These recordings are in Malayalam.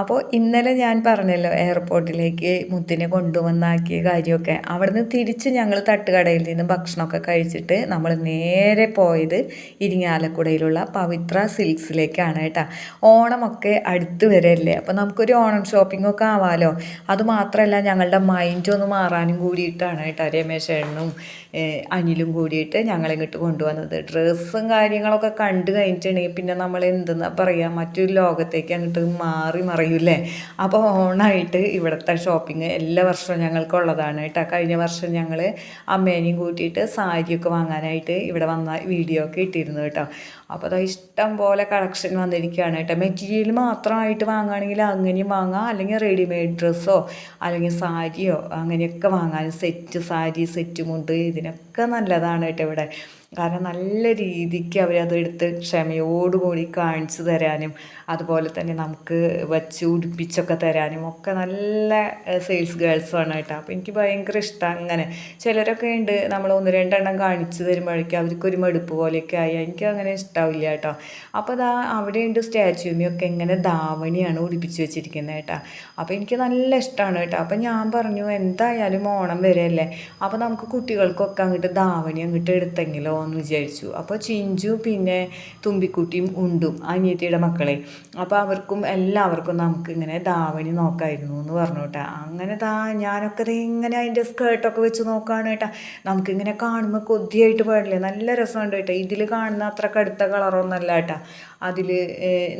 അപ്പോൾ ഇന്നലെ ഞാൻ പറഞ്ഞല്ലോ എയർപോർട്ടിലേക്ക് മുത്തിനെ കൊണ്ടുവന്നാക്കിയ കാര്യമൊക്കെ. അവിടുന്ന് തിരിച്ച് ഞങ്ങൾ തട്ടുകടയിൽ നിന്ന് ഭക്ഷണമൊക്കെ കഴിച്ചിട്ട് നമ്മൾ നേരെ പോയത് ഇരിങ്ങാലക്കുടയിലുള്ള പവിത്ര സിൽക്സിലേക്കാണ് കേട്ടോ. ഓണമൊക്കെ അടുത്ത് വരല്ലേ? അപ്പോൾ നമുക്കൊരു ഓണം ഷോപ്പിംഗ് ഒക്കെ ആവാമല്ലോ അതുമാത്രമല്ല ഞങ്ങളുടെ മൈൻഡ് ഒന്ന് മാറാനും കൂടിയിട്ടാണ് കേട്ടോ രമേശ് എണ്ണും അനിലും കൂടിയിട്ട് ഞങ്ങളിങ്ങോട്ട് കൊണ്ടുവന്നത്. ഡ്രസ്സും കാര്യങ്ങളൊക്കെ കണ്ടു കഴിഞ്ഞിട്ടുണ്ടെങ്കിൽ പിന്നെ നമ്മൾ എന്തെന്നാ പറയുക മറ്റൊരു ലോകത്തേക്ക് അങ്ങോട്ട് മാറി മറിയൂലേ അപ്പോൾ ഓണായിട്ട് ഇവിടുത്തെ ഷോപ്പിംഗ് എല്ലാ വർഷവും ഞങ്ങൾക്കുള്ളതാണ് കേട്ടോ. കഴിഞ്ഞ വർഷം ഞങ്ങൾ അമ്മേനെയും കൂട്ടിയിട്ട് സാരിയൊക്കെ വാങ്ങാനായിട്ട് ഇവിടെ വന്ന വീഡിയോ ഒക്കെ ഇട്ടിരുന്നു കേട്ടോ. അപ്പോൾ അത് ഇഷ്ടം പോലെ കളക്ഷൻ വന്നിരിക്കുകയാണ് കേട്ടോ. മെറ്റീരിയൽ മാത്രമായിട്ട് വാങ്ങുകയാണെങ്കിൽ അങ്ങനെയും വാങ്ങാം. അല്ലെങ്കിൽ റെഡിമെയ്ഡ് ഡ്രസ്സോ അല്ലെങ്കിൽ സാരിയോ അങ്ങനെയൊക്കെ വാങ്ങാൻ സെറ്റ് സാരി സെറ്റ് മുണ്ട് ഇതിനൊക്കെ നല്ലതാണ് കേട്ടോ ഇവിടെ. കാരണം നല്ല രീതിക്ക് അവരത് എടുത്ത് ക്ഷമയോടുകൂടി കാണിച്ചു തരാനും അതുപോലെ തന്നെ നമുക്ക് വച്ച് ഉടുപ്പിച്ചൊക്കെ തരാനും ഒക്കെ നല്ല സെയിൽസ് ഗേൾസാണ് കേട്ടോ. അപ്പോൾ എനിക്ക് ഭയങ്കര ഇഷ്ടമാണ് അങ്ങനെ. ചിലരൊക്കെ ഉണ്ട് നമ്മൾ ഒന്ന് രണ്ടെണ്ണം കാണിച്ചു തരുമ്പോഴേക്കും അവർക്കൊരു മടുപ്പ് പോലെയൊക്കെ ആയി. എനിക്ക് അങ്ങനെ ഇഷ്ടാവില്ല കേട്ടോ. അപ്പോൾ അതാ അവിടെയുണ്ട് സ്റ്റാച്യൂമിയൊക്കെ ഇങ്ങനെ ധാവണിയാണ് ഉടുപ്പിച്ച് വെച്ചിരിക്കുന്നത് കേട്ടോ. അപ്പോൾ എനിക്ക് നല്ല ഇഷ്ടമാണ് കേട്ടോ. അപ്പോൾ ഞാൻ പറഞ്ഞു എന്തായാലും ഓണം വരെയല്ലേ അപ്പോൾ നമുക്ക് കുട്ടികൾക്കൊക്കെ അങ്ങോട്ട് ധാവണി അങ്ങോട്ട് എടുത്തെങ്കിലോ? എന്ന് വിചാരിച്ചു. അപ്പോൾ ചിഞ്ചു പിന്നെ തുമ്പിക്കുട്ടിയും ഉണ്ടും അനിയത്തിയുടെ മക്കളെ. അപ്പോൾ അവർക്കും എല്ലാവർക്കും നമുക്ക് ഇങ്ങനെ ധാവണി നോക്കായിരുന്നു എന്ന് പറഞ്ഞു കേട്ടോ അങ്ങനെ ദാ ഞാനൊക്കെ ഇങ്ങനെ അതിന്റെ സ്കേർട്ടൊക്കെ വെച്ച് നോക്കുകയാണ് കേട്ടോ. നമുക്കിങ്ങനെ കാണുമ്പോൾ കൊതിയായിട്ട് പാടില്ലേ? നല്ല രസമുണ്ട് കേട്ടോ. ഇതിൽ കാണുന്ന അത്ര കടുത്ത കളറൊന്നുമല്ല കേട്ടോ. അതിൽ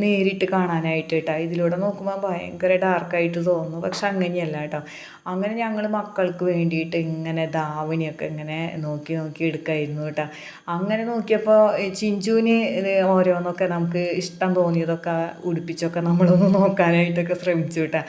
നേരിട്ട് കാണാനായിട്ട് കേട്ടോ. ഇതിലൂടെ നോക്കുമ്പോൾ ഭയങ്കര ഡാർക്കായിട്ട് തോന്നുന്നു. പക്ഷെ അങ്ങനെയല്ല കേട്ടോ. അങ്ങനെ ഞങ്ങൾ മക്കൾക്ക് വേണ്ടിയിട്ട് ഇങ്ങനെ ധാവണിയൊക്കെ ഇങ്ങനെ നോക്കി നോക്കി എടുക്കായിരുന്നു കേട്ടോ. അങ്ങനെ നോക്കിയപ്പോൾ ചിഞ്ചുവിന് ഓരോന്നൊക്കെ നമുക്ക് ഇഷ്ടം തോന്നിയതൊക്കെ ഉടുപ്പിച്ചൊക്കെ നമ്മളൊന്ന് നോക്കാനായിട്ടൊക്കെ ശ്രമിച്ചു കേട്ടോ.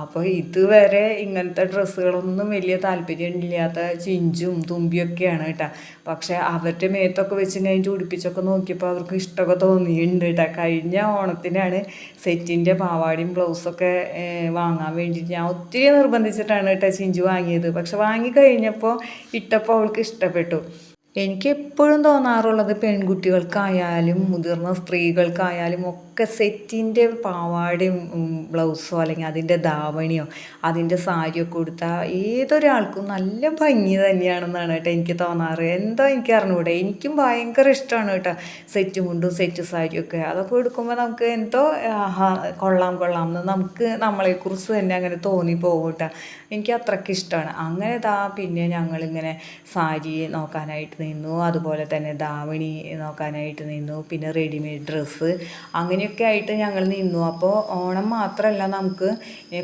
അപ്പോൾ ഇതുവരെ ഇങ്ങനത്തെ ഡ്രസ്സുകളൊന്നും വലിയ താല്പര്യമില്ലാത്ത ചിഞ്ചും തുമ്പിയൊക്കെയാണ് കേട്ടോ. പക്ഷേ അവരുടെ മേത്തൊക്കെ വെച്ച് കഴിഞ്ഞിട്ട് ഉടുപ്പിച്ചൊക്കെ നോക്കിയപ്പോൾ അവർക്ക് ഇഷ്ടമൊക്കെ തോന്നിയിട്ടുണ്ട് കേട്ടോ. കഴിഞ്ഞ ഓണത്തിനാണ് സെറ്റിന്റെ പാവാടിയും ബ്ലൗസൊക്കെ വാങ്ങാൻ വേണ്ടിയിട്ട് ഞാൻ ഒത്തിരി നിർബന്ധിച്ചിട്ടാണ് കേട്ടോ ചിഞ്ചു വാങ്ങിയത്. പക്ഷെ വാങ്ങി കഴിഞ്ഞപ്പോൾ ഇട്ടപ്പോൾ അവൾക്ക് ഇഷ്ടപ്പെട്ടു. എനിക്ക് എപ്പോഴും തോന്നാറുള്ളത് പെൺകുട്ടികൾക്കായാലും മുതിർന്ന സ്ത്രീകൾക്കായാലും ഒക്കെ സെറ്റിന്റെ പാവാടയും ബ്ലൗസോ അല്ലെങ്കിൽ അതിന്റെ ധാവണിയോ അതിന്റെ സാരിയൊക്കെ കൊടുത്താൽ ഏതൊരാൾക്കും നല്ല ഭംഗി തന്നെയാണെന്നാണ് കേട്ടോ എനിക്ക് തോന്നാറ്. എന്തോ എനിക്ക് അറിഞ്ഞൂടെ? എനിക്കും ഭയങ്കര ഇഷ്ടമാണ് കേട്ടോ സെറ്റ് മുണ്ടും സെറ്റ് സാരിയൊക്കെ അതൊക്കെ എടുക്കുമ്പോൾ നമുക്ക് എന്തോ കൊള്ളാം കൊള്ളാം എന്ന് നമുക്ക് നമ്മളെക്കുറിച്ച് തന്നെ അങ്ങനെ തോന്നിപ്പോകും കേട്ടോ. എനിക്ക് അത്രയ്ക്ക് ഇഷ്ടമാണ് അങ്ങനെ ദാ പിന്നെ ഞങ്ങളിങ്ങനെ സാരി നോക്കാനായിട്ട് നിന്നു. അതുപോലെ തന്നെ ദാവണി നോക്കാനായിട്ട് നിന്നു. പിന്നെ റെഡിമെയ്ഡ് ഡ്രസ്സ് അങ്ങനെയൊക്കെ ആയിട്ട് ഞങ്ങൾ നിന്നു. അപ്പോൾ ഓണം മാത്രമല്ല നമുക്ക്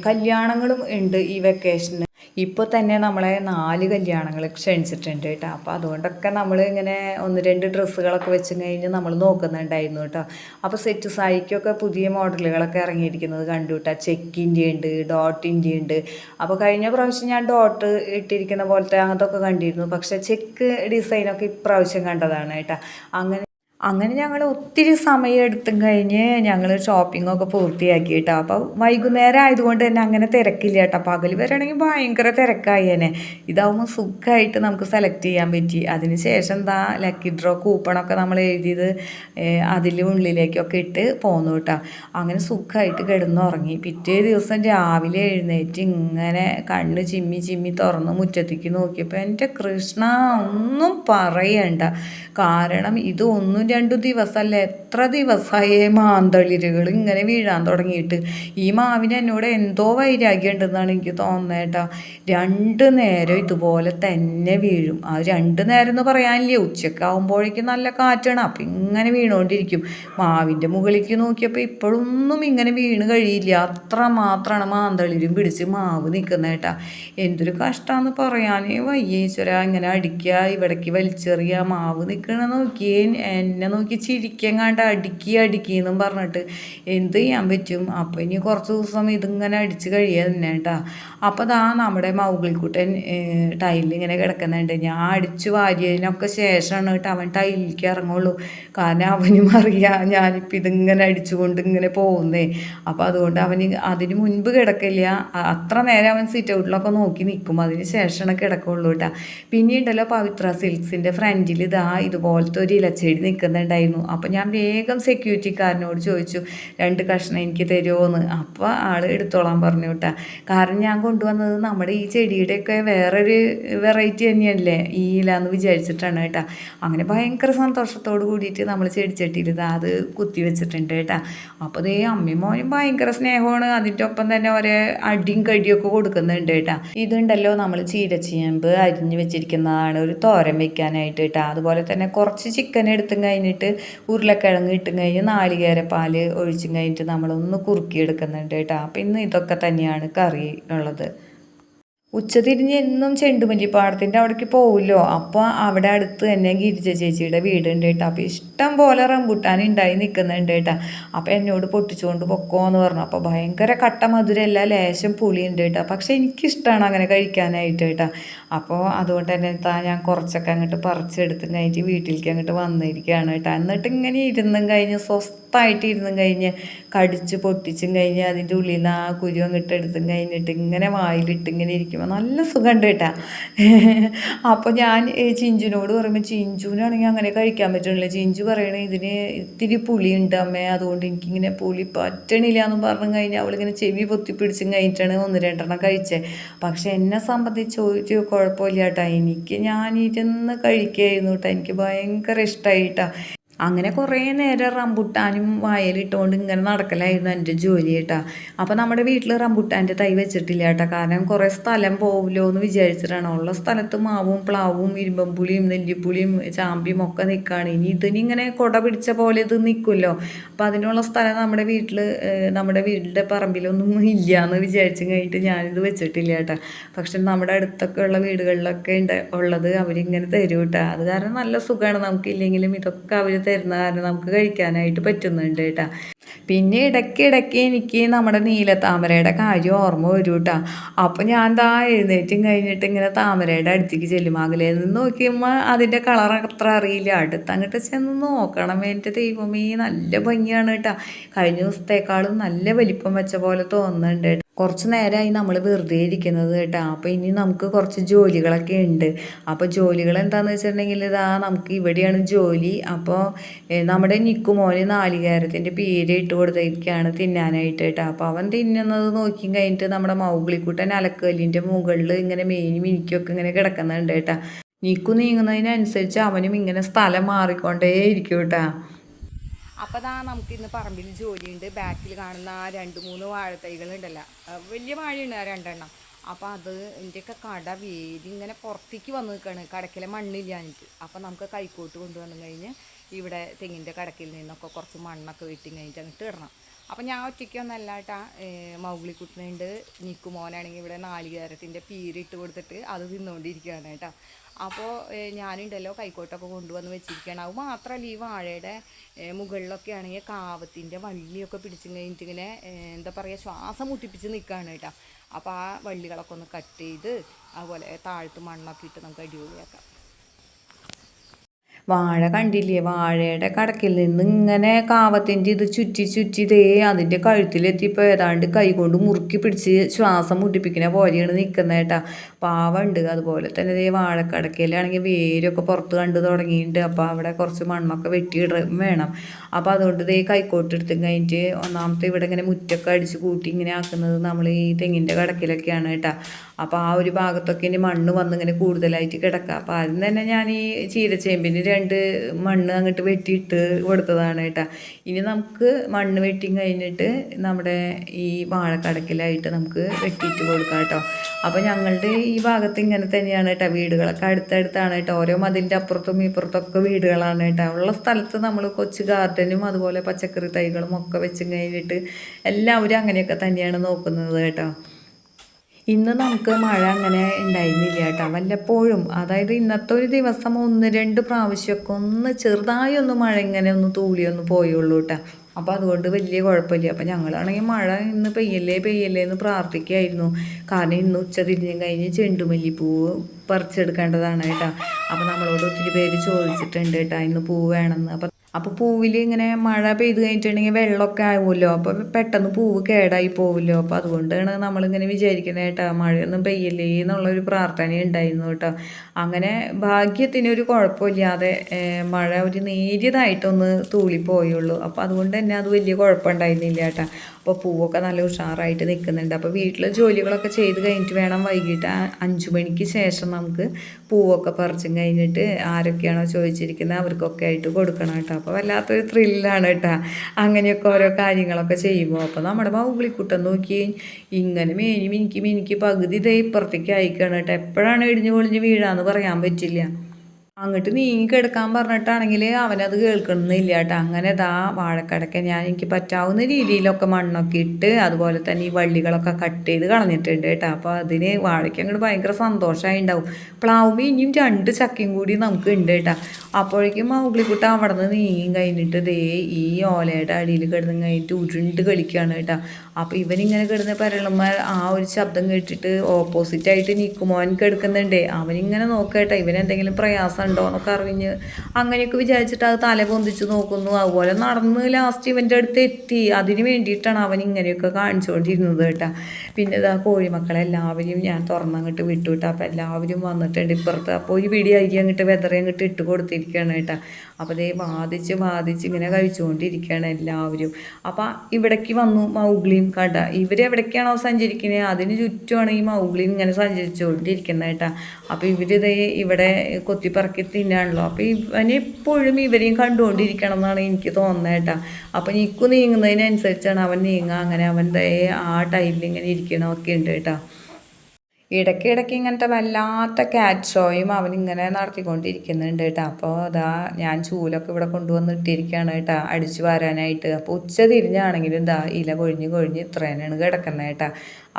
കല്യാണങ്ങളും ഉണ്ട് ഈ വെക്കേഷന് ഇപ്പോൾ തന്നെ നമ്മളെ നാല് കല്യാണങ്ങൾ ക്ഷണിച്ചിട്ടുണ്ട് കേട്ടോ. അപ്പോൾ അതുകൊണ്ടൊക്കെ നമ്മൾ ഇങ്ങനെ ഒന്ന് രണ്ട് ഡ്രസ്സുകളൊക്കെ വെച്ച് കഴിഞ്ഞ് നമ്മൾ നോക്കുന്നുണ്ടായിരുന്നു കേട്ടോ. അപ്പോൾ സെറ്റ് സാരിക്കൊക്കെ പുതിയ മോഡലുകളൊക്കെ ഇറങ്ങിയിരിക്കുന്നത് കണ്ടു കേട്ടോ. ചെക്കിന്റെ ഉണ്ട് ഡോട്ടിന്റെ ഉണ്ട് അപ്പോൾ കഴിഞ്ഞ പ്രാവശ്യം ഞാൻ ഡോട്ട് ഇട്ടിരിക്കുന്ന പോലത്തെ അങ്ങനത്തെ ഒക്കെ കണ്ടിരുന്നു. പക്ഷേ ചെക്ക് ഡിസൈനൊക്കെ ഇപ്രാവശ്യം കണ്ടതാണ് കേട്ടോ. അങ്ങനെ അങ്ങനെ ഞങ്ങൾ ഒത്തിരി സമയം എടുത്തും കഴിഞ്ഞ് ഞങ്ങൾ ഷോപ്പിങ്ങൊക്കെ പൂർത്തിയാക്കി കേട്ടോ അപ്പോൾ വൈകുന്നേരം ആയതുകൊണ്ട് തന്നെ അങ്ങനെ തിരക്കില്ല കേട്ടോ. പകൽ വരണമെങ്കിൽ ഭയങ്കര തിരക്കായേനെ ഇതാവുമ്പോൾ സുഖമായിട്ട് നമുക്ക് സെലക്ട് ചെയ്യാൻ പറ്റി. അതിന് ശേഷം എന്താ ലക്കി ഡ്രോ കൂപ്പണൊക്കെ നമ്മൾ എഴുതിയത് അതിൽ ഉള്ളിലേക്കൊക്കെ ഇട്ട് പോന്നു കേട്ടോ. അങ്ങനെ സുഖമായിട്ട് കിടന്നുറങ്ങി. പിറ്റേ ദിവസം രാവിലെ എഴുന്നേറ്റ് ഇങ്ങനെ കണ്ണ് ചിമ്മി ചിമ്മി തുറന്ന് മുറ്റത്തേക്ക് നോക്കിയപ്പോൾ എന്റെ കൃഷ്ണ ഒന്നും പറയണ്ട. കാരണം ഇതൊന്നും രണ്ടു ദിവസമല്ല എത്ര ദിവസമായി മാന്തളിരുകൾ ഇങ്ങനെ വീഴാൻ തുടങ്ങിയിട്ട്. ഈ മാവിന് എന്നോട് എന്തോ വൈരാഗ്യം ഉണ്ടെന്നാണ് എനിക്ക് തോന്നുന്നത് കേട്ടോ. രണ്ട് നേരം ഇതുപോലെ തന്നെ വീഴും. ആ രണ്ട് നേരം എന്ന് പറയാനില്ലേ? ഉച്ചയ്ക്ക് നല്ല കാറ്റാണ്. അപ്പം ഇങ്ങനെ വീണുകൊണ്ടിരിക്കും മാവിന്റെ മുകളിലേക്ക് നോക്കിയപ്പോൾ ഇപ്പോഴൊന്നും ഇങ്ങനെ വീണ് കഴിയില്ല. അത്ര മാത്രമാണ് മാന്തളിരും പിടിച്ച് മാവ് നിൽക്കുന്നത് കേട്ടാ. എന്തൊരു കഷ്ടമാണെന്ന് പറയാനേ വയ്യേശ്വര ഇങ്ങനെ അടിക്കുക ഇവിടേക്ക് വലിച്ചെറിയുക മാവ് നിൽക്കണ നോക്കിയേ എന്നെ എന്നെ നോക്കി ചിരിക്കങ്ങാണ്ട് അടുക്കി അടുക്കി എന്നും പറഞ്ഞിട്ട് എന്ത് ചെയ്യാൻ പറ്റും? അപ്പം ഇനി കുറച്ച് ദിവസം ഇതിങ്ങനെ അടിച്ച് കഴിയാൻ തന്നെ കേട്ടോ. അപ്പോൾ ദാ നമ്മുടെ മൗഗ്ലിക്കുട്ടൻ ടൈലിൽ ഇങ്ങനെ കിടക്കുന്നുണ്ട്. ഞാൻ അടിച്ചു വാരിയതിനൊക്കെ ശേഷമാണ് കേട്ടോ അവൻ ടൈലിലേക്ക് ഇറങ്ങുള്ളൂ. കാരണം അവനും അറിയാം ഞാനിപ്പോൾ ഇതിങ്ങനെ അടിച്ചുകൊണ്ട് ഇങ്ങനെ പോകുന്നേ. അപ്പോൾ അതുകൊണ്ട് അവന് അതിന് മുൻപ് കിടക്കില്ല. അത്ര നേരം അവൻ സിറ്റ് ഔട്ടിലൊക്കെ നോക്കി നിൽക്കും. അതിന് ശേഷമാണ് കിടക്കുള്ളൂ കേട്ടോ. പിന്നെ ഉണ്ടല്ലോ പവിത്ര സിൽക്സിന്റെ ഫ്രണ്ടിൽ ഇതാ ഇതുപോലത്തെ ഒരു ഇലച്ചെടി നിൽക്കുന്നുണ്ടായിരുന്നു. അപ്പോൾ ഞാൻ വേഗം സെക്യൂരിറ്റിക്കാരനോട് ചോദിച്ചു രണ്ട് കഷ്ണം എനിക്ക് തരുമോ എന്ന് അപ്പോൾ ആൾ എടുത്തോളാൻ പറഞ്ഞു കേട്ടോ. കാരണം ഞാൻ കൊണ്ടുവന്നത് നമ്മുടെ ഈ ചെടിയുടെയൊക്കെ വേറൊരു വെറൈറ്റി തന്നെയല്ലേ? ഈ ഇല എന്ന് വിചാരിച്ചിട്ടാണ് കേട്ടോ. അങ്ങനെ ഭയങ്കര സന്തോഷത്തോട് കൂടിയിട്ട് നമ്മൾ ചെടിച്ചട്ടിയിൽ അത് കുത്തി വെച്ചിട്ടുണ്ട് കേട്ടോ. അപ്പോൾ ദേ അമ്മയും മോനും ഭയങ്കര സ്നേഹമാണ്. അതിന്റെ ഒപ്പം തന്നെ ഒരേ അടിയും കടിയൊക്കെ കൊടുക്കുന്നുണ്ട് കേട്ടോ. ഇതുണ്ടല്ലോ നമ്മൾ ചീരച്ചിയമ്പ് അരിഞ്ഞ് വെച്ചിരിക്കുന്നതാണ് ഒരു തോരൻ വെക്കാനായിട്ട് കേട്ടോ. അതുപോലെ തന്നെ കുറച്ച് ചിക്കൻ എടുത്തും കഴിഞ്ഞിട്ട് ഉരുളക്കിഴങ്ങ് ഇട്ടും കഴിഞ്ഞ് നാളികേരപ്പാൽ ഒഴിച്ചും കഴിഞ്ഞിട്ട് നമ്മളൊന്ന് കുറുക്കി എടുക്കുന്നുണ്ട് കേട്ടോ. അപ്പം ഇന്ന് ഇതൊക്കെ തന്നെയാണ് കറി ഉള്ളത്. ഉച്ചതിരിഞ്ഞ് എന്നും ചെണ്ടുമല്ലിപ്പാടത്തിന്റെ അവിടേക്ക് പോവുമല്ലോ അപ്പോൾ അവിടെ അടുത്ത് തന്നെ ഗിരിജ ചേച്ചിയുടെ വീടുണ്ട് കേട്ടോ. അപ്പോൾ ഇഷ്ടം പോലെ റംബുട്ടാൻ ഉണ്ടായി നിൽക്കുന്നുണ്ട് കേട്ടോ. അപ്പോൾ എന്നോട് പൊട്ടിച്ചുകൊണ്ട് പൊക്കോന്ന് പറഞ്ഞു. അപ്പോൾ ഭയങ്കര കട്ട മധുരമല്ല ലേശം പുളിയുണ്ട് കേട്ടോ. പക്ഷേ എനിക്കിഷ്ടമാണ് അങ്ങനെ കഴിക്കാനായിട്ട് കേട്ടോ. അപ്പോൾ അതുകൊണ്ട് തന്നെ താ ഞാൻ കുറച്ചൊക്കെ അങ്ങോട്ട് പറിച്ചെടുത്തും കഴിഞ്ഞിട്ട് വീട്ടിലേക്ക് അങ്ങോട്ട് വന്നിരിക്കുകയാണ് കേട്ടോ. എന്നിട്ട് ഇങ്ങനെ ഇരുന്നും കഴിഞ്ഞ് സ്വസ്ഥമായിട്ട് ഇരുന്നും കഴിഞ്ഞ് കടിച്ച് പൊട്ടിച്ചും കഴിഞ്ഞ് അതിന്റെ ഉള്ളിൽ നിന്ന് ആ കുരു അങ്ങോട്ട് എടുത്തും കഴിഞ്ഞിട്ട് ഇങ്ങനെ വായിലിട്ട് ഇങ്ങനെ ഇരിക്കുമ്പോൾ നല്ല സുഖമുണ്ട് കേട്ടാ. അപ്പോൾ ഞാൻ ചിഞ്ചുനോട് പറയുമ്പോൾ ചിഞ്ചുവിനാണെങ്കിൽ അങ്ങനെ കഴിക്കാൻ പറ്റണില്ല. ചിഞ്ചു പറയണേ ഇതിന് ഇത്തിരി പുളിയുണ്ട് അമ്മേ. അതുകൊണ്ട് എനിക്കിങ്ങനെ പുളി പറ്റണില്ല എന്ന് പറഞ്ഞു കഴിഞ്ഞാൽ അവളിങ്ങനെ ചെവി പൊത്തിപ്പിടിച്ചും കഴിഞ്ഞിട്ടാണ് ഒന്ന് രണ്ടെണ്ണം കഴിച്ചത് പക്ഷെ എന്നെ സംബന്ധിച്ച് ഒരു കുഴപ്പമില്ല കേട്ടോ. എനിക്ക് ഞാനിരുന്ന് കഴിക്കായിരുന്നു കേട്ടോ. എനിക്ക് ഭയങ്കര ഇഷ്ടമായി കേട്ടോ. അങ്ങനെ കുറേ നേരം റംബുട്ടാനും വായലിട്ടുകൊണ്ട് ഇങ്ങനെ നടക്കലായിരുന്നു എന്റെ ജോലി കേട്ടാ. അപ്പോൾ നമ്മുടെ വീട്ടിൽ റംബുട്ടാന്റെ തൈ വെച്ചിട്ടില്ല കേട്ടോ. കാരണം കുറേ സ്ഥലം പോവില്ലോ എന്ന് വിചാരിച്ചിട്ടാണ്. ഉള്ള സ്ഥലത്ത് മാവും പ്ലാവും ഇരുമ്പമ്പുളിയും നെല്ലിപ്പുളിയും ചാമ്പിയും ഒക്കെ നിൽക്കുകയാണ് ഇനി ഇതിനിങ്ങനെ കുട പിടിച്ച പോലെ ഇത് നിൽക്കുമല്ലോ അപ്പോൾ അതിനുള്ള സ്ഥലം നമ്മുടെ വീട്ടിൽ നമ്മുടെ വീടിന്റെ പറമ്പിലൊന്നും ഇല്ല എന്ന് വിചാരിച്ചു കഴിഞ്ഞിട്ട് ഞാനിത് വെച്ചിട്ടില്ല കേട്ടോ. പക്ഷെ നമ്മുടെ അടുത്തൊക്കെ ഉള്ള വീടുകളിലൊക്കെ ഉണ്ട് ഉള്ളത് അവരിങ്ങനെ തരും കേട്ടോ. അത് കാരണം നല്ല സുഖമാണ് നമുക്കില്ലെങ്കിലും ഇതൊക്കെ അവർ തരുന്ന കാരണം നമുക്ക് കഴിക്കാനായിട്ട് പറ്റുന്നുണ്ട് കേട്ടോ. പിന്നെ ഇടയ്ക്ക് ഇടയ്ക്ക് എനിക്ക് നമ്മുടെ നീലത്താമരയുടെ കാര്യം ഓർമ്മ വരും കേട്ടോ അപ്പോൾ ഞാൻ ദാ എഴുന്നേറ്റും കഴിഞ്ഞിട്ട് ഇങ്ങനെ താമരയുടെ അടുത്തേക്ക് ചെല്ലും. അകലെ നിന്ന് നോക്കിയുമ്പോൾ അതിന്റെ കളർ അത്ര അറിയില്ല. അടുത്ത് അങ്ങോട്ട് ചെന്ന് നോക്കണം. എന്റെ ദൈവമേ നല്ല ഭംഗിയാണ് കേട്ടോ. കഴിഞ്ഞ ദിവസത്തേക്കാളും നല്ല വലിപ്പം വെച്ച പോലെ തോന്നുന്നുണ്ട് കുറച്ച് നേരമായി നമ്മൾ വെറുതെ ഇരിക്കുന്നത് കേട്ടോ. അപ്പോൾ ഇനി നമുക്ക് കുറച്ച് ജോലികളൊക്കെ ഉണ്ട്. അപ്പോൾ ജോലികൾ എന്താണെന്ന് വെച്ചിട്ടുണ്ടെങ്കിൽ ഇതാ നമുക്ക് ഇവിടെയാണ് ജോലി. അപ്പോൾ നമ്മുടെ നിക്കുമോന് നാളികേരത്തിന്റെ പേര് ഇട്ട് കൊടുത്തിരിക്കുകയാണ് തിന്നാനായിട്ട് കേട്ടോ. അപ്പോൾ അവൻ തിന്നുന്നത് നോക്കി കഴിഞ്ഞിട്ട് നമ്മുടെ മൗഗ്ലിക്കുട്ടൻ അലക്കല്ലിന്റെ മുകളിൽ ഇങ്ങനെ മേനി മിനിക്കൊക്കെ ഇങ്ങനെ കിടക്കുന്നുണ്ട് കേട്ടോ. നിക്കു നീങ്ങുന്നതിനനുസരിച്ച് അവനും ഇങ്ങനെ സ്ഥലം മാറിക്കൊണ്ടേ ഇരിക്കും കേട്ടോ. അപ്പോൾ നമുക്ക് ഇന്ന് പറമ്പിൽ ജോലിയുണ്ട്. ബാക്കിൽ കാണുന്ന ആ രണ്ട് മൂന്ന് വാഴത്തൈകളുണ്ടല്ലോ. വലിയ വാഴയുണ്ട് ആ രണ്ടെണ്ണം. അപ്പോൾ അത് എന്റെയൊക്കെ കട വേരി ഇങ്ങനെ പുറത്തേക്ക് വന്ന് നിൽക്കുകയാണ് കടക്കിലെ മണ്ണില്ല എനിക്ക്. അപ്പോൾ നമുക്ക് കൈക്കോട്ട് കൊണ്ടുവന്നു കഴിഞ്ഞ് ഇവിടെ തെങ്ങിന്റെ കടക്കിൽ നിന്നൊക്കെ കുറച്ച് മണ്ണൊക്കെ വെട്ടി കഴിഞ്ഞിട്ട് അങ്ങോട്ട് ഇടണം. അപ്പോൾ ഞാൻ ഒറ്റയ്ക്കൊന്നല്ല കേട്ടാ മൗഗ്ലിക്കുട്ടനുണ്ട് നിക്കുമോനാണെങ്കിൽ ഇവിടെ നാളികേരത്തിന്റെ പീരിട്ട് കൊടുത്തിട്ട് അത് തിന്നുകൊണ്ടിരിക്കുകയാണ് കേട്ടോ. അപ്പോൾ ഞാനുണ്ടല്ലോ കൈക്കോട്ടൊക്കെ കൊണ്ടുവന്ന് വെച്ചിരിക്കുകയാണ്. അത് മാത്രമല്ല ഈ വാഴയുടെ മുകളിലൊക്കെ ആണെങ്കിൽ കാവത്തിന്റെ വള്ളിയൊക്കെ പിടിച്ച് കഴിഞ്ഞിട്ട് ഇങ്ങനെ എന്താ പറയുക ശ്വാസം മുട്ടിപ്പിച്ച് നിൽക്കുകയാണ് കേട്ടോ. അപ്പോൾ ആ വള്ളികളൊക്കെ ഒന്ന് കട്ട് ചെയ്ത് അതുപോലെ താഴത്ത് മണ്ണൊക്കെ ഇട്ട് നമുക്ക് അടിപൊളിയാക്കാം. വാഴ കണ്ടില്ലേ? വാഴയുടെ കടക്കിൽ നിന്ന് ഇങ്ങനെ കാവത്തിന്റെ ഇത് ചുറ്റി ചുറ്റി ദേ അതിന്റെ കഴുത്തിലെത്തിയപ്പോൾ ഏതാണ്ട് കൈ കൊണ്ട് മുറുക്കി പിടിച്ച് ശ്വാസം മുട്ടിപ്പിക്കുന്ന പോലെയാണ് നിൽക്കുന്നത് കേട്ടാ. പാവുണ്ട് അതുപോലെ തന്നെ ദേ വാഴക്കടക്കയിലാണെങ്കിൽ വേരൊക്കെ പുറത്ത് കണ്ടു തുടങ്ങിയിട്ടുണ്ട്. അപ്പോൾ അവിടെ കുറച്ച് മണ്ണൊക്കെ വെട്ടിയിട വേണം. അപ്പോൾ അതുകൊണ്ട് ദേ കൈക്കോട്ടെടുത്ത് എടുത്തും കഴിഞ്ഞിട്ട് ഒന്നാമത്തെ ഇവിടെ ഇങ്ങനെ മുറ്റൊക്കെ അടിച്ച് കൂട്ടി ഇങ്ങനെ ആക്കുന്നത് നമ്മൾ ഈ തെങ്ങിന്റെ കടക്കിലൊക്കെയാണ് കേട്ടോ. അപ്പോൾ ആ ഒരു ഭാഗത്തൊക്കെ ഇനി മണ്ണ് വന്ന് ഇങ്ങനെ കൂടുതലായിട്ട് കിടക്കുക അപ്പോൾ ആദ്യം തന്നെ ഞാൻ ഈ ചീരച്ചേമ്പിന് രണ്ട് മണ്ണ് അങ്ങോട്ട് വെട്ടിയിട്ട് കൊടുത്തതാണ് കേട്ടോ. ഇനി നമുക്ക് മണ്ണ് വെട്ടി കഴിഞ്ഞിട്ട് നമ്മുടെ ഈ വാഴക്കടക്കിലായിട്ട് നമുക്ക് വെട്ടിയിട്ട് കൊടുക്കാം കേട്ടോ. അപ്പോൾ ഞങ്ങളുടെ ഈ ഭാഗത്ത് ഇങ്ങനെ തന്നെയാണ് കേട്ടോ വീടുകളൊക്കെ അടുത്തടുത്താണ് കേട്ടോ. ഓരോ മതിലിന്റെ അപ്പുറത്തും ഇപ്പുറത്തൊക്കെ വീടുകളാണ് കേട്ടോ. ഉള്ള സ്ഥലത്ത് നമ്മൾ കൊച്ചു ഗാർഡനും അതുപോലെ പച്ചക്കറി തൈകളും ഒക്കെ വെച്ച് കഴിഞ്ഞിട്ട് എല്ലാവരും അങ്ങനെയൊക്കെ തന്നെയാണ് നോക്കുന്നത് കേട്ടോ. ഇന്ന് നമുക്ക് മഴ അങ്ങനെ ഉണ്ടായിരുന്നില്ല കേട്ടോ. വല്ലപ്പോഴും. അതായത് ഇന്നത്തെ ഒരു ദിവസം ഒന്ന് രണ്ട് പ്രാവശ്യമൊക്കെ ഒന്ന് ചെറുതായി ഒന്ന് മഴ ഇങ്ങനെ ഒന്ന് തൂളിയൊന്ന് പോയുള്ളൂ കേട്ടോ. അപ്പോൾ അതുകൊണ്ട് വലിയ കുഴപ്പമില്ല. അപ്പോൾ ഞങ്ങളാണെങ്കിൽ മഴ ഇന്ന് പെയ്യല്ലേ പെയ്യല്ലേ എന്ന് പ്രാർത്ഥിക്കുകയായിരുന്നു. കാരണം ഇന്ന് ഉച്ച തിരിഞ്ഞും കഴിഞ്ഞ് ചെണ്ടുമല്ലിപ്പൂവ് പറിച്ചെടുക്കേണ്ടതാണ് കേട്ടോ. അപ്പോൾ നമ്മളോട് ഒത്തിരി പേര് ചോദിച്ചിട്ടുണ്ട് കേട്ടോ ഇന്ന് പൂവ് വേണമെന്ന്. അപ്പോൾ അപ്പോൾ പൂവിൽ ഇങ്ങനെ മഴ പെയ്ത് കഴിഞ്ഞിട്ടുണ്ടെങ്കിൽ വെള്ളമൊക്കെ ആവുമല്ലോ. അപ്പോൾ പെട്ടെന്ന് പൂവ് കേടായി പോവുമല്ലോ അപ്പോൾ അതുകൊണ്ടാണ് നമ്മളിങ്ങനെ വിചാരിക്കുന്നത് കേട്ടോ മഴയൊന്നും പെയ്യല്ലേ എന്നുള്ളൊരു പ്രാർത്ഥന ഉണ്ടായിരുന്നു കേട്ടോ. അങ്ങനെ ഭാഗ്യത്തിന് ഒരു കുഴപ്പമില്ലാതെ മഴ ഒരു നേരിയതായിട്ടൊന്ന് തൂളിപ്പോയുള്ളൂ. അപ്പോൾ അതുകൊണ്ട് തന്നെ അത് വലിയ കുഴപ്പമുണ്ടായിരുന്നില്ല കേട്ടോ. അപ്പോൾ പൂവൊക്കെ നല്ല ഉഷാറായിട്ട് നിൽക്കുന്നുണ്ട് അപ്പോൾ വീട്ടിലെ ജോലികളൊക്കെ ചെയ്ത് കഴിഞ്ഞിട്ട് വേണം വൈകിട്ട് അഞ്ച് മണിക്ക് ശേഷം നമുക്ക് പൂവൊക്കെ പറിച്ചും കഴിഞ്ഞിട്ട് ആരൊക്കെയാണോ ചോദിച്ചിരിക്കുന്നത് അവർക്കൊക്കെ ആയിട്ട് കൊടുക്കണം കേട്ടോ. അപ്പോൾ വല്ലാത്തൊരു ത്രില്ലാണ് കേട്ടോ. അങ്ങനെയൊക്കെ ഓരോ കാര്യങ്ങളൊക്കെ ചെയ്യുമ്പോൾ അപ്പോൾ നമ്മുടെ മൗഗ്ലിക്കുട്ടൻ നോക്കി ഇങ്ങനെ മേനി മിനിക്ക് മിനിക്ക് പകുതി ഇതേ ഇപ്പുറത്തേക്ക് അയക്കണം കേട്ടോ. എപ്പോഴാണ് ഇടിഞ്ഞു പൊളിഞ്ഞ് വീഴാന്ന് പറയാൻ പറ്റില്ല. അങ്ങോട്ട് നീങ്ങി കിടക്കാൻ പറഞ്ഞിട്ടാണെങ്കിൽ അവനത് കേൾക്കണമെന്നില്ല കേട്ടോ. അങ്ങനെ ദാ വാഴക്കടക്ക ഞാൻ എനിക്ക് പറ്റാവുന്ന രീതിയിലൊക്കെ മണ്ണൊക്കെ ഇട്ട് അതുപോലെ തന്നെ ഈ വള്ളികളൊക്കെ കട്ട് ചെയ്ത് കളഞ്ഞിട്ടുണ്ട് കേട്ടോ. അപ്പോൾ അതിന് വാഴയ്ക്ക് അങ്ങോട്ട് ഭയങ്കര സന്തോഷമായി ഉണ്ടാവും. പ്ലാവുമ്പോൾ ഇനിയും രണ്ട് ചക്കയും കൂടി നമുക്ക് ഉണ്ട് കേട്ടോ. അപ്പോഴേക്കും മൗഗ്ലിക്കുട്ട അവിടെ നിന്ന് നീയും കഴിഞ്ഞിട്ട് ദേ ഈ ഓലയുടെ അടിയിൽ കിടന്ന് കഴിഞ്ഞിട്ട് ഉരുണ്ട് കളിക്കുകയാണ് കേട്ടോ. അപ്പോൾ ഇവനിങ്ങനെ കിടന്ന് പരളുമ്പോൾ ആ ഒരു ശബ്ദം കേട്ടിട്ട് ഓപ്പോസിറ്റായിട്ട് നിൽക്കുമോൻ കിടക്കുന്നുണ്ട്. അവനിങ്ങനെ നോക്കട്ടെ ഇവൻ എന്തെങ്കിലും പ്രയാസം ഉണ്ടോ എന്നൊക്കെ അറിഞ്ഞ് അങ്ങനെയൊക്കെ വിചാരിച്ചിട്ട് അത് തല പൊന്തിച്ച് നോക്കുന്നു. അതുപോലെ നടന്ന് ലാസ്റ്റ് ഇവന്റെ അടുത്ത് എത്തി. അതിന് വേണ്ടിയിട്ടാണ് അവൻ ഇങ്ങനെയൊക്കെ കാണിച്ചുകൊണ്ടിരുന്നത് കേട്ടോ. പിന്നെ ഇതാ കോഴിമക്കളെല്ലാവരെയും ഞാൻ തുറന്നങ്ങോട്ട് വിട്ടു കേട്ടോ. അപ്പോൾ എല്ലാവരും വന്നിട്ടുണ്ട് ഇപ്പുറത്ത്. അപ്പോൾ ഒരു പിടി അരി അങ്ങോട്ട് വെതറി അങ്ങോട്ട് ഇട്ട് കൊടുത്തിരിക്കുകയാണ് കേട്ടോ. അപ്പോൾ ദേ ബാധിച്ച് ബാധിച്ച് ഇങ്ങനെ കഴിച്ചുകൊണ്ടിരിക്കുകയാണ് എല്ലാവരും. അപ്പോൾ ഇവിടേക്ക് വന്നു മൗഗ്ലിയും കണ്ട. ഇവരെവിടേക്കാണോ സഞ്ചരിക്കുന്നത് അതിന് ചുറ്റുമാണ് ഈ മൗഗ്ലിയും ഇങ്ങനെ സഞ്ചരിച്ചുകൊണ്ടിരിക്കുന്നത് കേട്ടോ. അപ്പോൾ ഇവരിതേ ഇവിടെ കൊത്തിപ്പറക്കി തിന്നാണല്ലോ. അപ്പോൾ ഇവനെപ്പോഴും ഇവരെയും കണ്ടുകൊണ്ടിരിക്കണം എന്നാണ് എനിക്ക് തോന്നുന്നത് കേട്ടോ. അപ്പോൾ നിൽക്കു നീങ്ങുന്നതിനനുസരിച്ചാണ് അവൻ നീങ്ങുക. അങ്ങനെ അവൻ ആ ടൈമിൽ ഇങ്ങനെ ഇരിക്കണമൊക്കെ ഉണ്ട് കേട്ടോ. ഇടയ്ക്ക് ഇടയ്ക്ക് ഇങ്ങനത്തെ വല്ലാത്ത ക്യാറ്റ് ഷോയും ഇങ്ങനെ നടത്തിക്കൊണ്ടിരിക്കുന്നുണ്ട് കേട്ടോ. അപ്പോൾ അതാ ഞാൻ ചൂലൊക്കെ ഇവിടെ കൊണ്ടുവന്ന് ഇട്ടിരിക്കുകയാണ് കേട്ടോ അടിച്ചു വരാനായിട്ട്. അപ്പോൾ ഉച്ച തിരിഞ്ഞാണെങ്കിലും ഇതാ ഇല കൊഴിഞ്ഞ് കൊഴിഞ്ഞ് ഇത്രേനാണ് കിടക്കുന്നത് കേട്ടോ.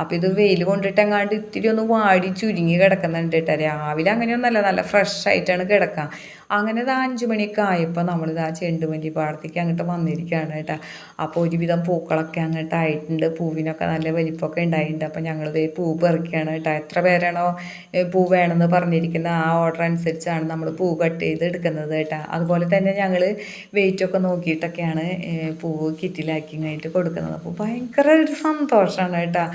അപ്പോൾ ഇത് വെയിൽ കൊണ്ടിട്ടെങ്ങാണ്ട് ഇത്തിരി ഒന്ന് വാടി ചുരുങ്ങി കിടക്കുന്നുണ്ട് കേട്ടോ. രാവിലെ അങ്ങനെയൊന്നുമല്ല നല്ല ഫ്രഷ് ആയിട്ടാണ് കിടക്കുക. അങ്ങനെ ഇതാ അഞ്ച് മണിയൊക്കെ ആയപ്പോൾ നമ്മളിതാ ചെണ്ടുമല്ലി പാടത്തേക്ക് അങ്ങോട്ട് വന്നിരിക്കുകയാണ് കേട്ടോ. അപ്പോൾ ഒരുവിധം പൂക്കളൊക്കെ അങ്ങോട്ട് ആയിട്ടുണ്ട്. പൂവിനൊക്കെ നല്ല വലിപ്പമൊക്കെ ഉണ്ടായിട്ടുണ്ട്. അപ്പോൾ ഞങ്ങളിത് പൂ പെറുക്കുകയാണ് കേട്ടോ. എത്ര പേരാണോ പൂ വേണമെന്ന് പറഞ്ഞിരിക്കുന്ന ആ ഓർഡർ അനുസരിച്ചാണ് നമ്മൾ പൂ കട്ട് ചെയ്ത് എടുക്കുന്നത് കേട്ടോ. അതുപോലെ തന്നെ ഞങ്ങൾ വെയിറ്റൊക്കെ നോക്കിയിട്ടൊക്കെയാണ് പൂവ് കിറ്റിലാക്കി കഴിഞ്ഞിട്ട് കൊടുക്കുന്നത്. അപ്പോൾ ഭയങ്കര ഒരു സന്തോഷമാണ് കേട്ടോ.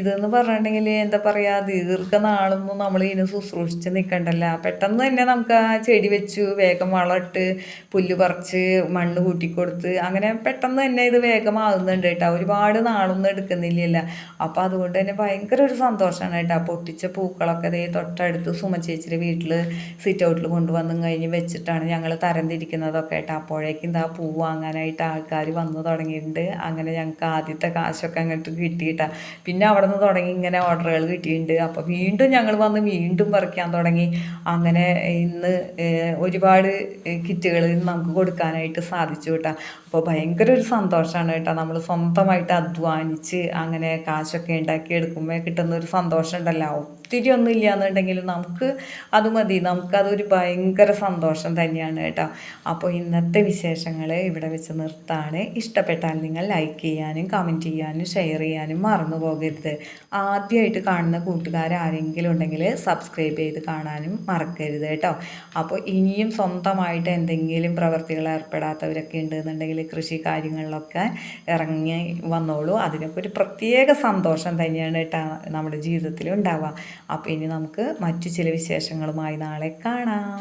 ഇതെന്ന് പറഞ്ഞിട്ടുണ്ടെങ്കിൽ എന്താ പറയുക ദീർഘനാളൊന്നും നമ്മൾ ഇതിന് ശുശ്രൂഷിച്ച് നിൽക്കണ്ടല്ല പെട്ടെന്ന് തന്നെ നമുക്ക് ആ ചെടി വെച്ചു വേഗം വളമിട്ട് പുല്ല് പറിച്ച് മണ്ണ് കൂട്ടിക്കൊടുത്ത് അങ്ങനെ പെട്ടെന്ന് തന്നെ ഇത് വേഗമാകുന്നുണ്ട് കേട്ടോ. ഒരുപാട് നാളൊന്നും എടുക്കുന്നില്ലല്ല. അപ്പോൾ അതുകൊണ്ട് തന്നെ ഭയങ്കര ഒരു സന്തോഷമാണ് കേട്ടോ. പൊട്ടിച്ച പൂക്കളൊക്കെ ഇതേ തൊട്ടടുത്ത് സുമ ചേച്ചിയുടെ വീട്ടിൽ സിറ്റ് ഔട്ടിൽ കൊണ്ടുവന്നും കഴിഞ്ഞ് വെച്ചിട്ടാണ് ഞങ്ങൾ തരംതിരിക്കുന്നതൊക്കെ കേട്ടോ. അപ്പോഴേക്കും ഇതാ പൂ വാങ്ങാനായിട്ട് ആൾക്കാർ വന്നു തുടങ്ങിയിട്ടുണ്ട്. അങ്ങനെ ഞങ്ങൾക്ക് ആദ്യത്തെ കാശൊക്കെ അങ്ങോട്ട് കിട്ടിയിട്ടാ പിന്നെ അവിടെ നിന്ന് തുടങ്ങി ഇങ്ങനെ ഓർഡറുകൾ കിട്ടിയിട്ടുണ്ട്. അപ്പോൾ വീണ്ടും ഞങ്ങൾ വന്ന് വീണ്ടും പറിക്കാൻ തുടങ്ങി. അങ്ങനെ ഇന്ന് ഏഹ്, ഒരുപാട് കിറ്റുകൾ നമുക്ക് കൊടുക്കാനായിട്ട് സാധിച്ചു കേട്ടോ. അപ്പോൾ ഭയങ്കര ഒരു സന്തോഷമാണ് കേട്ടോ. നമ്മൾ സ്വന്തമായിട്ട് അധ്വാനിച്ച് അങ്ങനെ കാശൊക്കെ ഉണ്ടാക്കി എടുക്കുമ്പോൾ കിട്ടുന്ന ഒരു സന്തോഷം ഉണ്ടല്ലോ ഒത്തിരി ഒന്നും ഇല്ല എന്നുണ്ടെങ്കിൽ നമുക്ക് അത് മതി. നമുക്കതൊരു ഭയങ്കര സന്തോഷം തന്നെയാണ് കേട്ടോ. അപ്പോൾ ഇന്നത്തെ വിശേഷങ്ങൾ ഇവിടെ വെച്ച് നിർത്താണ്. ഇഷ്ടപ്പെട്ടാൽ നിങ്ങൾ ലൈക്ക് ചെയ്യാനും കമന്റ് ചെയ്യാനും ഷെയർ ചെയ്യാനും മറന്നു പോകരുത്. ആദ്യമായിട്ട് കാണുന്ന കൂട്ടുകാർ ആരെങ്കിലും ഉണ്ടെങ്കിൽ സബ്സ്ക്രൈബ് ചെയ്ത് കാണാനും മറക്കരുത് കേട്ടോ. അപ്പോൾ ഇനിയും സ്വന്തമായിട്ട് എന്തെങ്കിലും പ്രവർത്തികൾ ഏർപ്പെടാത്തവരൊക്കെ ഉണ്ടെന്നുണ്ടെങ്കിൽ കൃഷി കാര്യങ്ങളിലൊക്കെ ഇറങ്ങി വന്നോളൂ. അതിനൊക്കെ ഒരു പ്രത്യേക സന്തോഷം തന്നെയാണ് കേട്ടോ നമ്മുടെ ജീവിതത്തിൽ ഉണ്ടാവുക. അപ്പോൾ ഇനി നമുക്ക് മറ്റു ചില വിശേഷങ്ങളുമായി നാളെ കാണാം.